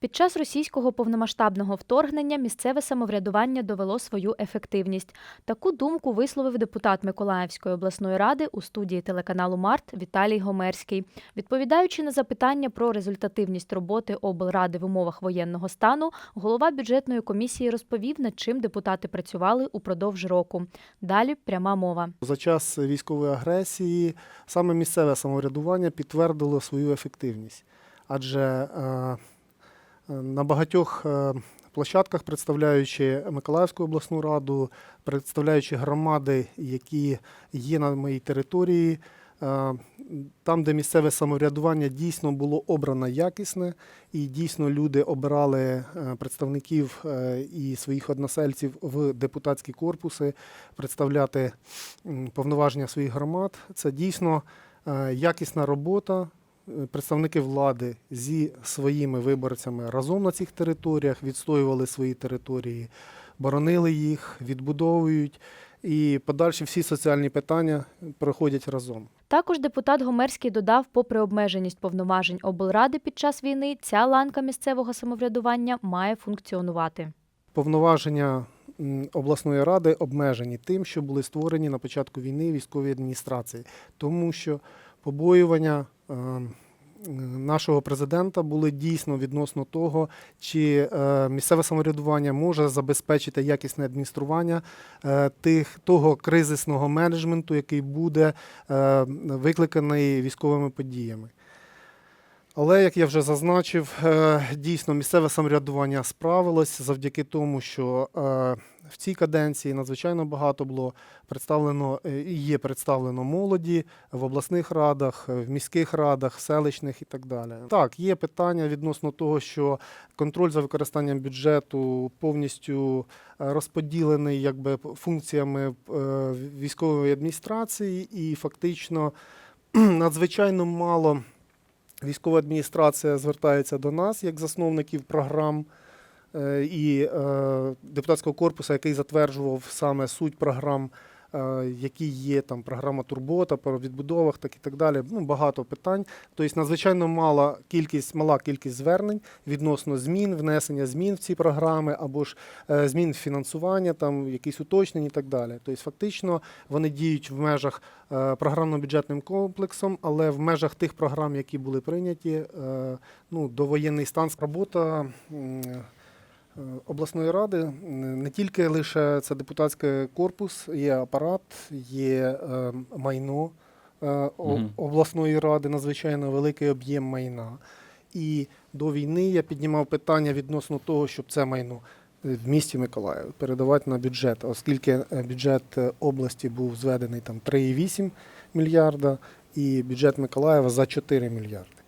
Під час російського повномасштабного вторгнення місцеве самоврядування довело свою ефективність. Таку думку висловив депутат Миколаївської обласної ради у студії телеканалу Март Віталій Гомерський. Відповідаючи на запитання про результативність роботи облради в умовах воєнного стану, голова бюджетної комісії розповів, над чим депутати працювали упродовж року. Далі пряма мова. За час військової агресії саме місцеве самоврядування підтвердило свою ефективність, адже е, на багатьох е, площадках, представляючи Миколаївську обласну раду, представляючи громади, які є на моїй території, е, там, де місцеве самоврядування дійсно було обрано якісне, і дійсно люди обирали е, представників і своїх односельців в депутатські корпуси, представляти повноваження своїх громад. Це дійсно якісна робота. Е, Представники влади зі своїми виборцями разом на цих територіях відстоювали свої території, боронили їх, відбудовують, і подальші всі соціальні питання проходять разом. Також депутат Гомерський додав, попри обмеженість повноважень облради під час війни, ця ланка місцевого самоврядування має функціонувати. Повноваження обласної ради обмежені тим, що були створені на початку війни військові адміністрації, тому що побоювання нашого президента були дійсно відносно того, чи е, місцеве самоврядування може забезпечити якісне адміністрування е, тих того кризисного менеджменту, який буде е, викликаний військовими подіями. Але, як я вже зазначив, е, дійсно місцеве самоврядування справилось завдяки тому, що е, в цій каденції надзвичайно багато було представлено е, і є представлено молоді в обласних радах, в міських радах, селищних і так далі. Так, є питання відносно того, що контроль за використанням бюджету повністю розподілений якби функціями військової адміністрації, і фактично надзвичайно мало. Військова адміністрація звертається до нас як засновників програм е, і е, депутатського корпусу, який затверджував саме суть програм, які є там програма Турбота по відбудовах, так і так далі. Ну, багато питань. Тобто надзвичайно мала кількість, мала кількість звернень відносно змін, внесення змін в ці програми або ж е, змін фінансування, там якісь уточнення і так далі. Тобто, фактично вони діють в межах е, програмно-бюджетним комплексом, але в межах тих програм, які були прийняті, е, ну, довоєнний стан робота. Е, Обласної ради не тільки лише це депутатський корпус, є апарат, є е, майно е, обласної ради, надзвичайно великий об'єм майна. І до війни я піднімав питання відносно того, щоб це майно в місті Миколаїв передавати на бюджет, оскільки е, бюджет е, області був зведений там 3,8 мільярда, і бюджет Миколаєва за 4 мільярди.